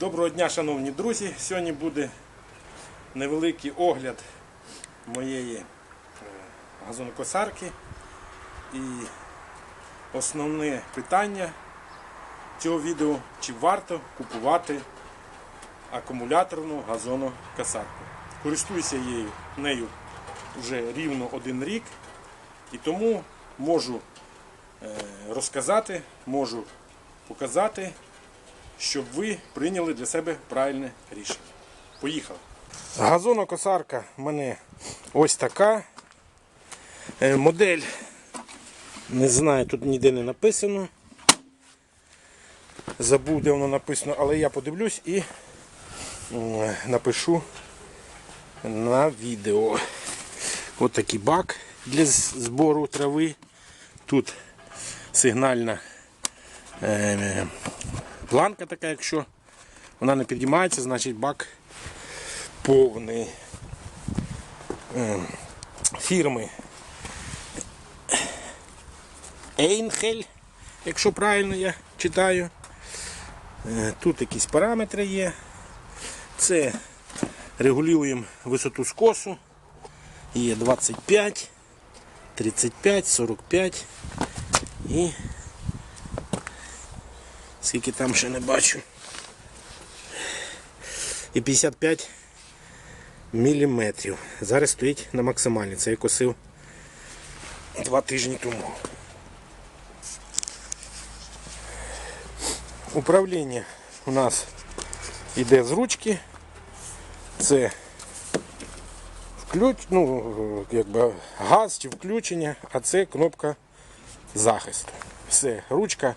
Доброго дня, шановні друзі. Сьогодні буде невеликий огляд моєї е, газонокосарки. І основне питання цього відео, чи варто купувати акумуляторну газонокосарку. Користуюся її нею вже рівно один рік і тому можу е, розказати, можу показати, щоб ви прийняли для себе правильне рішення. Поїхали. Газонокосарка в мене ось така. Е, Модель, не знаю, тут ніде не написано. Забув, де воно написано, але я подивлюсь і напишу на відео. Ось такий бак для збору трави. Тут сигнальна е, планка така, якщо вона не підіймається, значить бак повний Е, фірми Ейнхель, якщо правильно я читаю. Е, Тут якісь параметри є. Це регулюємо висоту скосу. Є 25, 35, 45 і скільки там ще не бачу. І 55 міліметрів. Зараз стоїть на максимальній. Це я косив два тижні тому. Управління у нас йде з ручки. Це включ, ну, якби газ чи включення, а це кнопка захисту. Все, ручка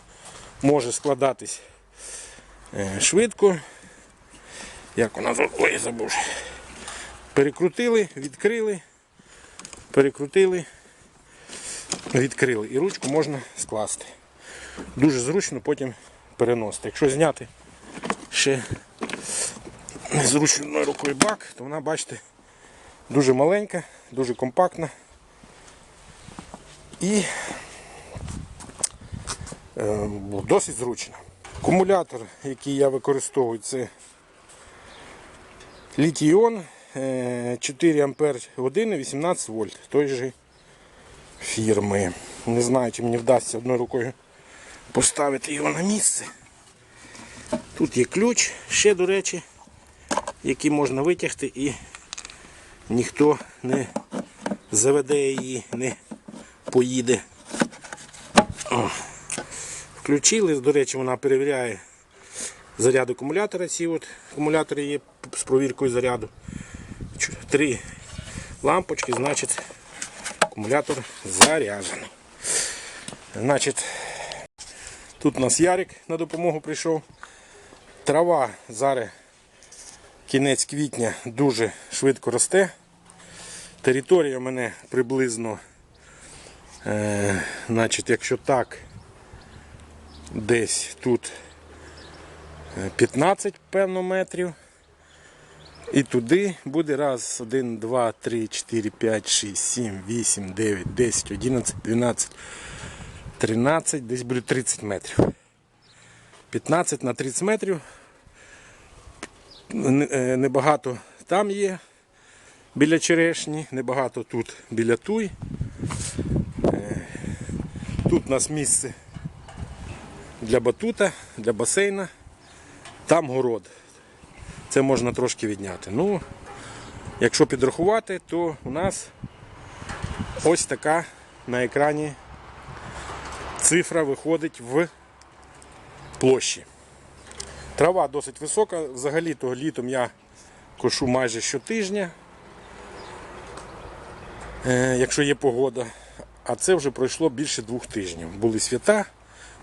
може складатись е, швидко. Як вона Ой, забув. Перекрутили, відкрили, перекрутили, відкрили. І ручку можна скласти. Дуже зручно потім переносити. Якщо зняти ще незручною рукою бак, то вона, бачите, дуже маленька, дуже компактна. І е, досить зручна. Акумулятор, який я використовую, це літій-іон е, 4 ампер години 18 вольт той же фірми. Не знаю, чи мені вдасться одною рукою поставити його на місце. Тут є ключ, ще, до речі, який можна витягти і ніхто не заведе її, не поїде. О. Включили, до речі, вона перевіряє заряд акумулятора. Ці от акумулятори є з провіркою заряду. Три лампочки, значить акумулятор заряджений. Значить, тут у нас Ярик на допомогу прийшов. Трава зараз кінець квітня дуже швидко росте. Територія у мене приблизно, е, значить, якщо так, десь тут е, 15 певно метрів. І туди буде раз, 1, 2, 3, 4, 5, 6, 7, 8, 9, 10, 11, 12, 13, десь буде 30 метрів. 15 на 30 метрів. Е, Небагато там є біля черешні, небагато тут біля туй. Е, Тут у нас місце для батута, для басейна. Там город. Це можна трошки відняти. Ну, якщо підрахувати, то у нас ось така на екрані цифра виходить в площі. Трава досить висока, взагалі то літом я кошу майже щотижня, е, якщо є погода. А це вже пройшло більше двох тижнів. Були свята,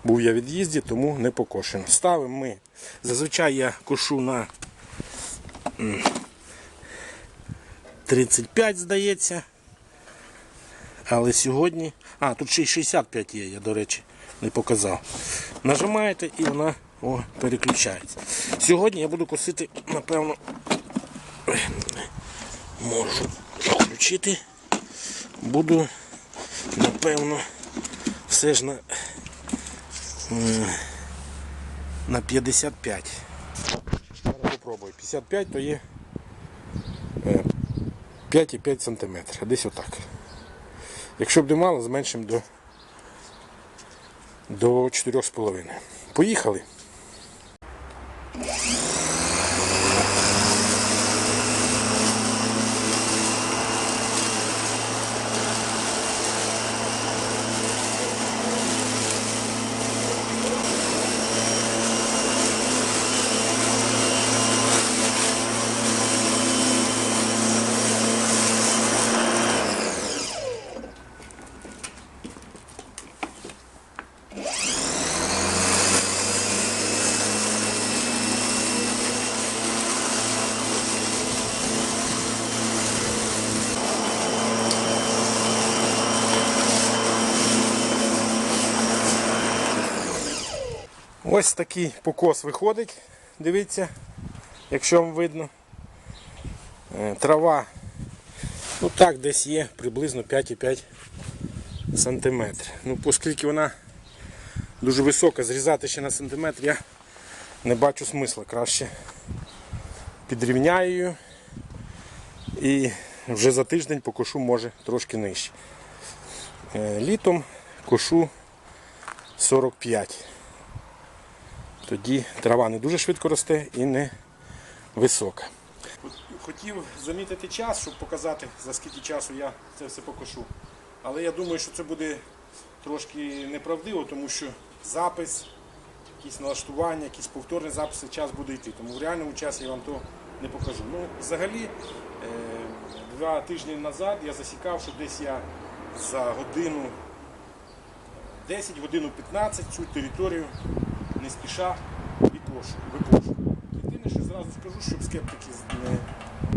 був я в від'їзді, тому не покошено. Ставимо ми. Зазвичай я кошу на 35, здається. Але сьогодні. А, тут ще й 65 є, я, до речі, не показав. Нажимаєте і вона о, переключається. Сьогодні я буду косити, напевно, можу включити. Буду, напевно, все ж на, на 55. спробую. 55 то є е, 5,5 см. Десь отак. Якщо б не мало, зменшимо до, до 4,5. Поїхали. Ось такий покос виходить. Дивіться, якщо вам видно. Е, Трава, ну так, десь є приблизно 5,5 см. Ну, оскільки вона дуже висока, зрізати ще на сантиметр я не бачу смисла. Краще підрівняю її і вже за тиждень покошу може трошки нижче. Е, Літом кошу 45 тоді трава не дуже швидко росте і не висока. Хотів замітити час, щоб показати, за скільки часу я це все покошу. Але я думаю, що це буде трошки неправдиво, тому що запис, якісь налаштування, якісь повторні записи, час буде йти. Тому в реальному часі я вам то не покажу. Ну, взагалі, е, два тижні назад я засікав, що десь я за годину 10 годину 15 цю територію не спіша викошу. Єдине, що зразу скажу, щоб скептики не,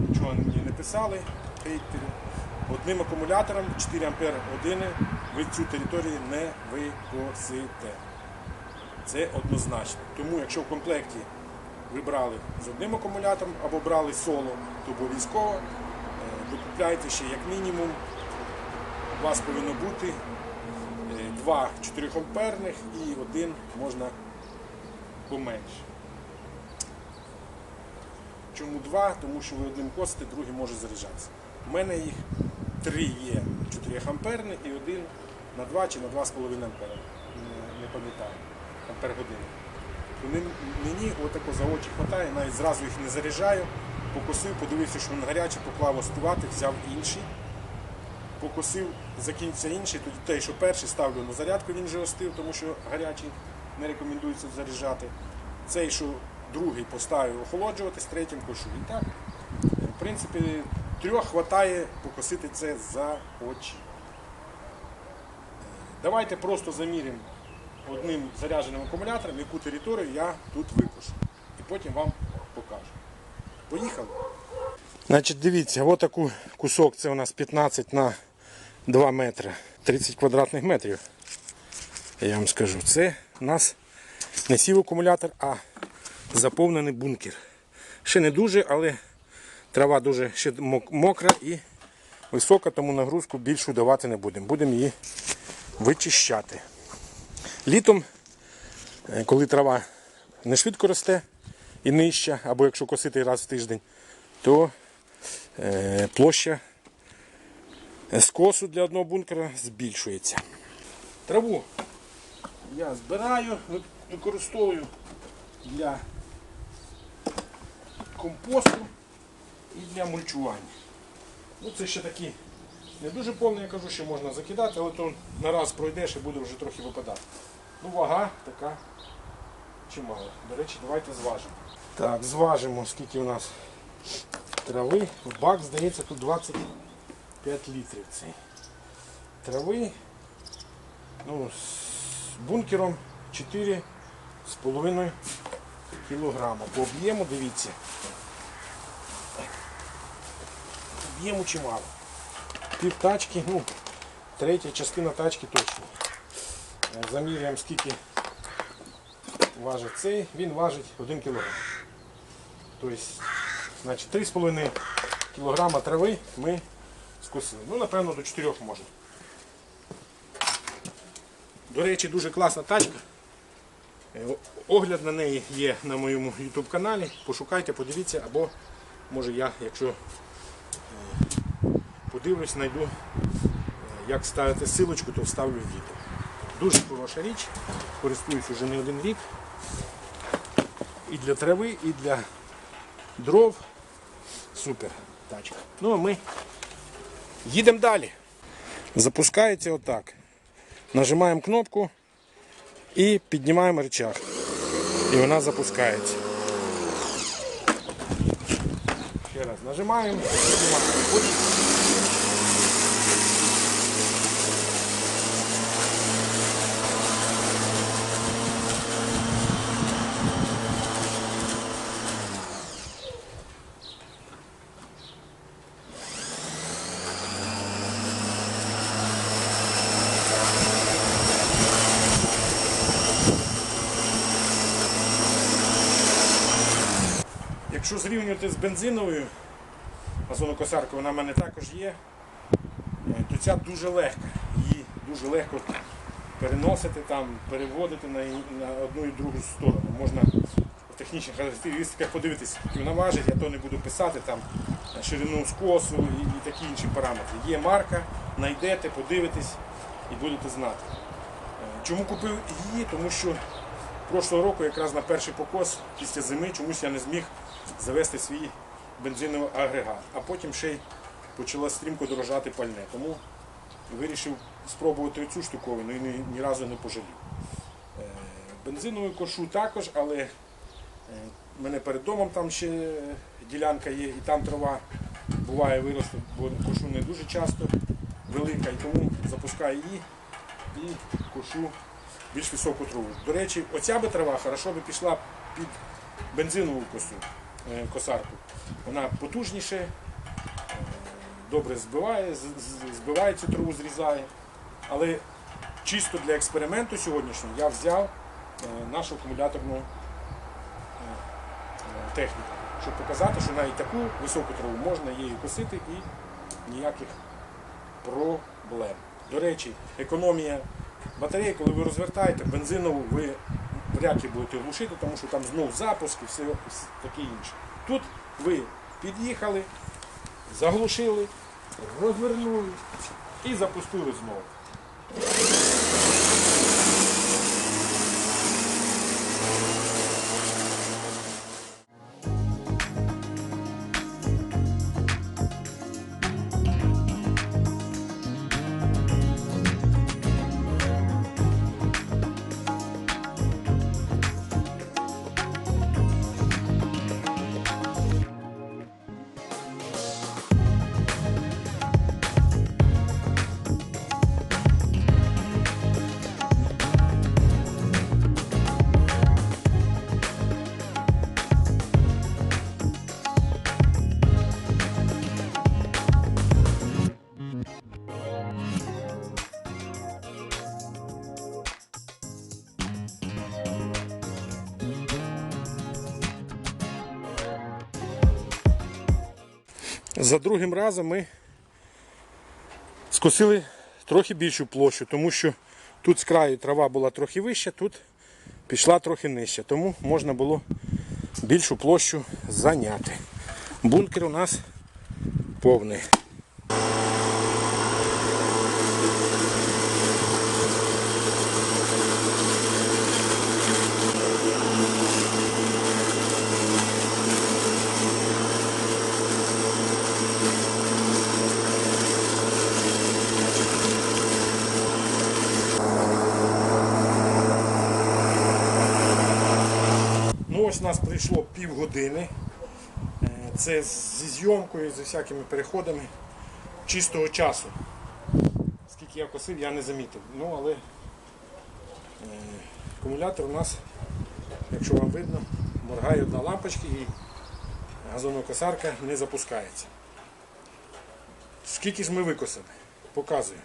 нічого мені не писали, хейтери. Одним акумулятором 4 ампер години ви цю територію не викосите. Це однозначно. Тому якщо в комплекті ви брали з одним акумулятором або брали соло, то обов'язково е, докупляйте ще як мінімум. У вас повинно бути е, два 4 амперних і один можна поменше. Чому два? Тому що ви одним косите, другий може заряджатися. У мене їх три є 4 амперні і один на 2 чи на 2,5 ампера. Не, не пам'ятаю. Ампер години. Мені- мені отако за очі хватає, навіть зразу їх не заряджаю. Покосив, подивився, що він гарячий, поклав остувати, взяв інший. Покосив, закінчився інший, тоді той, що перший ставлю на зарядку, він вже остив, тому що гарячий не рекомендується заряджати. Цей, що другий поставив охолоджуватись, третім кошу. І так, в принципі, трьох хватає покосити це за очі. Давайте просто заміримо одним зарядженим акумулятором, яку територію я тут викошу. І потім вам покажу. Поїхали. Значить, дивіться, от таку кусок це у нас 15 на 2 метри, 30 квадратних метрів. Я вам скажу, це у нас не сів акумулятор, а заповнений бункер. Ще не дуже, але трава дуже ще мокра і висока, тому нагрузку більшу давати не будемо. Будемо її вичищати. Літом, е, коли трава не швидко росте і нижча, або якщо косити раз в тиждень, то е, площа скосу для одного бункера збільшується. Траву я збираю, використовую для компосту і для мульчування. Ну, це ще такі не дуже повні, я кажу, що можна закидати, але то на раз пройдеш і буде вже трохи випадати. Ну, вага така чимала. До речі, давайте зважимо. Так, зважимо, скільки у нас трави. Бак, здається, тут 25 літрів цей. Трави. Ну, з бункером 4,5 кілограма. По об'єму, дивіться. Об'єму чимало. Пів тачки, ну, третя частина тачки точно. Е, Заміряємо, скільки важить цей, він важить 1 кілограм. Тобто, значить, 3,5 кілограма трави ми скосили. Ну, напевно, до 4 можна. До речі, дуже класна тачка. Е, Огляд на неї є на моєму YouTube каналі. Пошукайте, подивіться, або може я, якщо е, подивлюсь, знайду, е, як ставити силочку, то вставлю в відео. Дуже хороша річ, користуюсь уже не один рік. І для трави, і для дров. Супер тачка. Ну а ми їдемо далі. Запускається отак. Нажимаємо кнопку і піднімаємо рычаг. І вона запускається. Ще раз нажимаємо, піднімаємо. Якщо зрівнювати з бензиновою газонокосаркою, вона в мене також є, е, то ця дуже легка. Її дуже легко переносити, там, переводити на, на одну і другу сторону. Можна в технічних характеристиках подивитися, скільки вона важить, я то не буду писати, там ширину скосу і, і такі інші параметри. Є марка, знайдете, подивитесь і будете знати. Е, Чому купив її? Тому що прошлого року, якраз на перший покос після зими, чомусь я не зміг завести свій бензиновий агрегат. А потім ще й почала стрімко дорожати пальне. Тому вирішив спробувати цю штуковину і ні, ні разу не пожалів. Е, Бензинову кошу також, але е, в мене перед домом там ще ділянка є, і там трава буває виросла, бо кошу не дуже часто велика, і тому запускаю її і кошу більш високу траву. До речі, оця би трава хорошо би пішла під бензинову косу, косарку. Вона потужніше, е, добре збиває, збиває цю траву, зрізає. Але чисто для експерименту сьогоднішнього я взяв е, нашу акумуляторну е, е, техніку, щоб показати, що навіть таку високу траву можна її косити і ніяких проблем. До речі, економія батареї, коли ви розвертаєте, бензинову ви вряд чи будете глушити, тому що там знов запуск і все таке інше. Тут ви під'їхали, заглушили, розвернули і запустили знову. За другим разом ми скосили трохи більшу площу, тому що тут з краю трава була трохи вища, тут пішла трохи нижче, тому можна було більшу площу зайняти. Бункер у нас повний. Ну нас прийшло півгодини. Е, Це зі зйомкою, зі всякими переходами чистого часу. Скільки я косив, я не замітив. Ну, але е, акумулятор у нас, якщо вам видно, моргає одна лампочка і газонокосарка не запускається. Скільки ж ми викосили? Показую.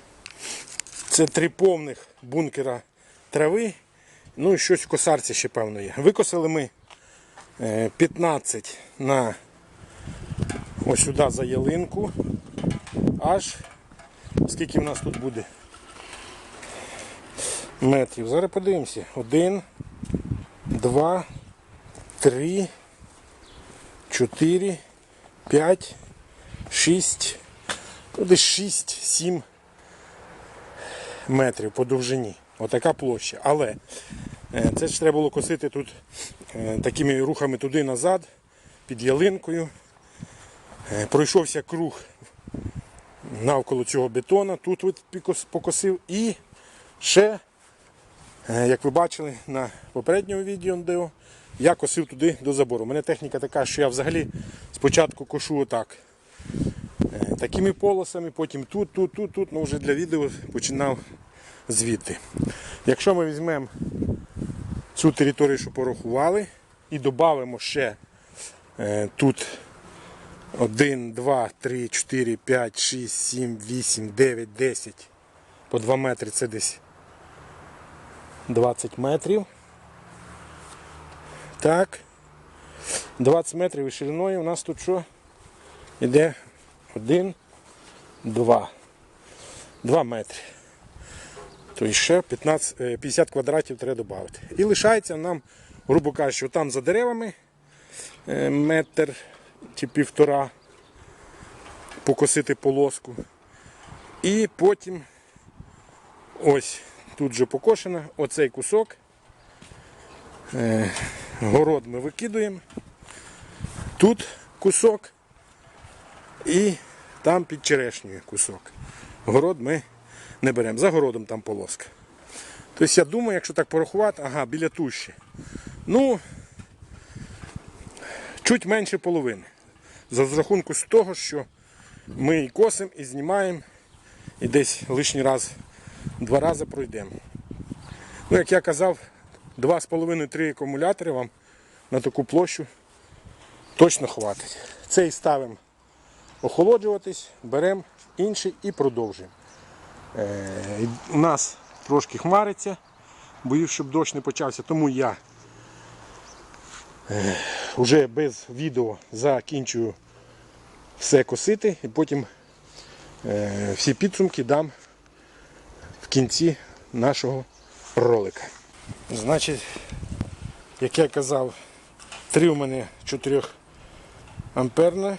Це три повних бункера трави. Ну і щось в косарці ще певно є. Викосили ми 15 на ось сюди за ялинку. Аж скільки в нас тут буде метрів. Зараз подивимося. Один, два, три, чотири, п'ять, шість, ну десь шість, сім метрів по довжині. Отака площа. Але е, це ж треба було косити тут е, такими рухами туди-назад, під ялинкою. Е, Пройшовся круг навколо цього бетона, тут покосив і ще, е, як ви бачили на попередньому відео, я косив туди до забору. У мене техніка така, що я взагалі спочатку кошу отак. Е, Такими полосами, потім тут, тут, тут, тут, ну вже для відео починав звідти. Якщо ми візьмемо цю територію, що порахували, і додамо ще е, тут 1, 2, 3, 4, 5, 6, 7, 8, 9, 10. По 2 метри це десь 20 метрів. Так. 20 метрів і шириною у нас тут що? Іде 1, 2. 2 метри. Тобто ще 15, е, 50 квадратів треба додати. І лишається нам, грубо кажучи, там за деревами е, метр чи півтора покосити полоску. І потім ось тут вже покошено, оцей кусок. Е, город ми викидуємо. Тут кусок і там під черешнею кусок. Город ми не беремо. За городом там полоска. Тобто я думаю, якщо так порахувати, ага, біля туші. Ну, чуть менше половини. За розрахунку з того, що ми і косимо, і знімаємо, і десь лишній раз, два рази пройдемо. Ну, як я казав, 2,5-3 акумулятори вам на таку площу точно хватить. Цей ставимо охолоджуватись, беремо інший і продовжуємо. Е, у нас трошки хмариться, боюсь, щоб дощ не почався, тому я е, вже без відео закінчую все косити і потім е, всі підсумки дам в кінці нашого ролика. Значить, як я казав, три у мене 4 амперна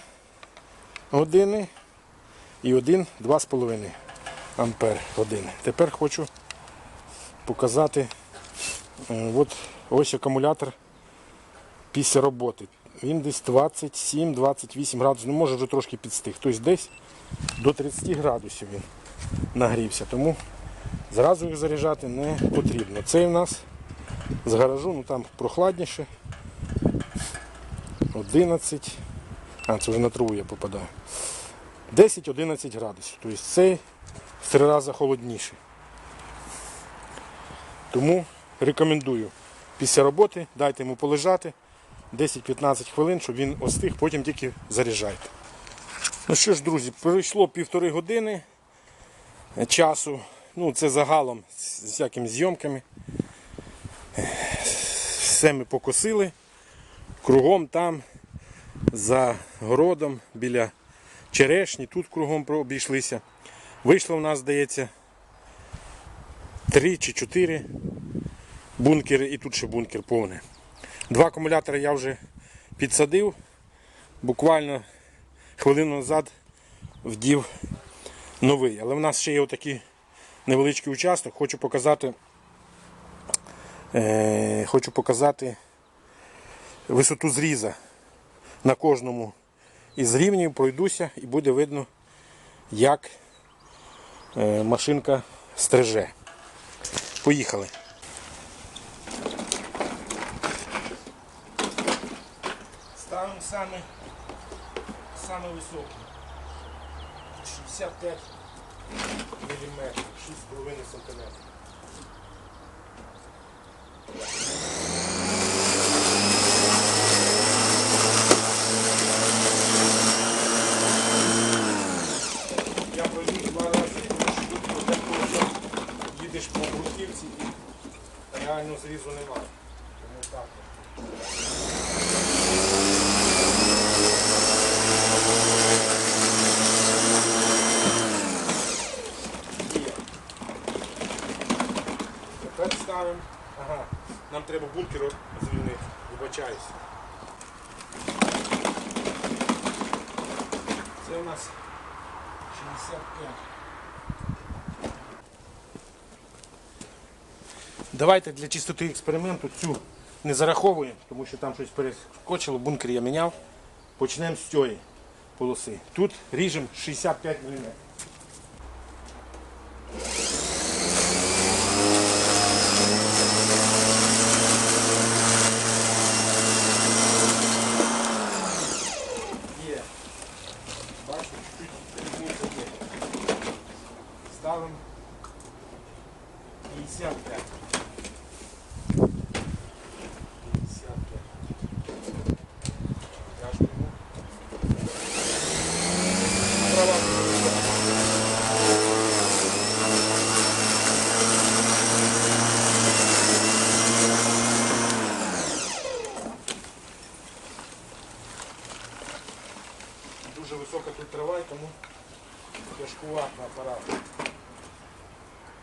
години і один 2,5 ампер години. Тепер хочу показати е, от ось акумулятор після роботи. Він десь 27-28 градусів, ну може вже трошки підстиг. Тобто десь до 30 градусів він нагрівся. Тому зразу їх заряджати не потрібно. Цей у нас з гаражу, ну там прохладніше. 11. А, це вже на траву я попадаю. 10-11 градусів. Тобто цей три рази холодніший. Тому рекомендую після роботи дайте йому полежати 10-15 хвилин, щоб він остиг, потім тільки заряджайте. Ну що ж, друзі, пройшло півтори години часу. Ну, це загалом з всякими зйомками. Все ми покосили. Кругом там, за городом, біля черешні, тут кругом обійшлися. Вийшло в нас, здається, три чи чотири бункери і тут ще бункер повний. Два акумулятори я вже підсадив. Буквально хвилину назад вдів новий. Але в нас ще є отакий невеличкий участок. Хочу показати, е, хочу показати висоту зріза на кожному із рівнів. Пройдуся і буде видно, як машинка стриже. Поїхали. Ставимо саме, саме високий. 65 мм, 6,5 см. Я пройду два рази, тому що тут подеколи вже їдеш по бруківці і реально немає. Тому так. Тепер ставимо Ага, нам треба бункер звільнити. Вибачаюсь. Це у нас 65. Давайте для чистоти експерименту цю не зараховуємо, тому що там щось перескочило, бункер я міняв. Почнемо з цієї полоси. Тут ріжемо 65 мм.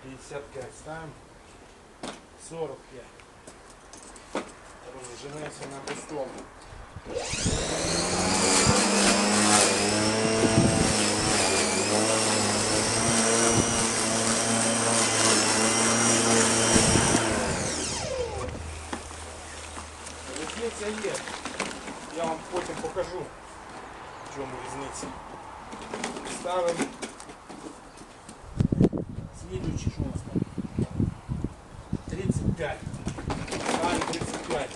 55 ставимо. 45. Розженеться на костом. Різниця є. Я вам потім покажу, в чому різниця. Ставимо. 35. Ставимо 35.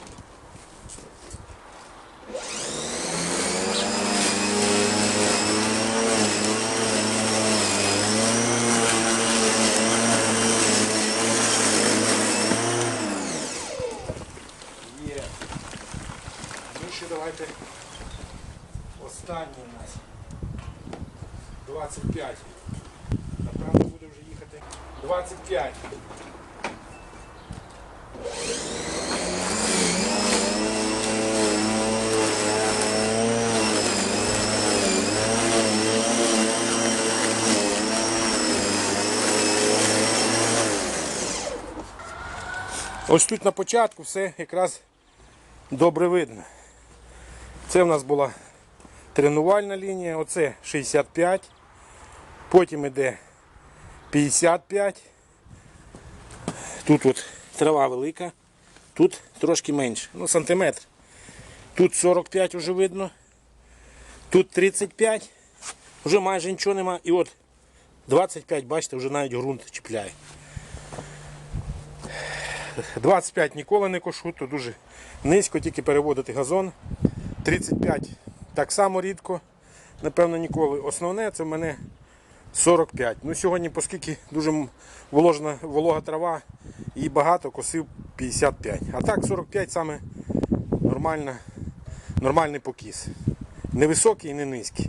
Є. Ну ще давайте останній у нас. 25. Напевно буде вже їхати. 25. Ось тут на початку все якраз добре видно. Це в нас була тренувальна лінія, оце 65, потім іде 55. Тут от трава велика, тут трошки менше, ну сантиметр. Тут 45 вже видно, тут 35, вже майже нічого нема. І от 25, бачите, вже навіть ґрунт чіпляє. 25 ніколи не кошу, то дуже низько, тільки переводити газон. 35 так само рідко, напевно, ніколи. Основне це в мене 45. Ну сьогодні, оскільки дуже воложна, волога трава і багато, косив 55. А так 45 саме нормальна, нормальний покіс. Не високий і не низький.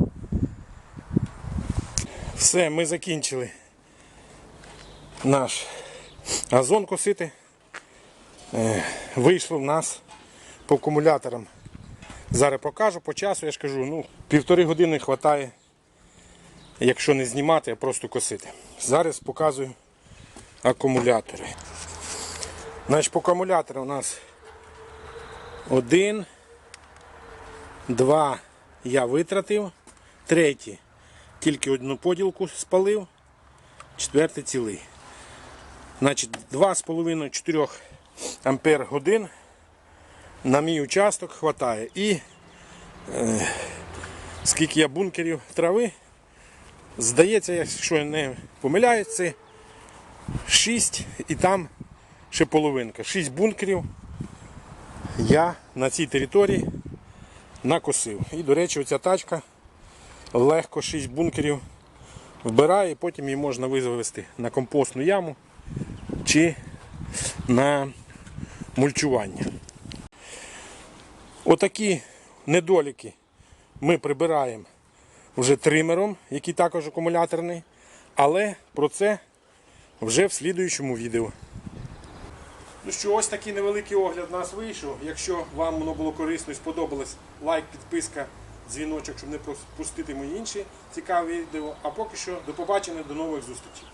Все, ми закінчили наш газон косити. Е, Вийшло в нас по акумуляторам. Зараз покажу по часу, я ж кажу, ну, півтори години вистачає, якщо не знімати, а просто косити. Зараз показую акумулятори. Значить, по акумулятору у нас один, два я витратив, третій тільки одну поділку спалив, четвертий цілий. Значить, 2,5-4 ампер годин на мій участок хватає. І е, скільки я бункерів трави, здається, якщо я не помиляюсь, це 6 і там ще половинка. 6 бункерів я на цій території накосив. І, до речі, оця тачка легко 6 бункерів вбирає, і потім її можна вивезти на компостну яму чи на мульчування. Отакі недоліки ми прибираємо вже тримером, який також акумуляторний, але про це вже в слідуючому відео. Ну що, ось такий невеликий огляд у нас вийшов. Якщо вам воно було корисно і сподобалось, лайк, підписка, дзвіночок, щоб не пропустити мої інші цікаві відео. А поки що до побачення, до нових зустрічей.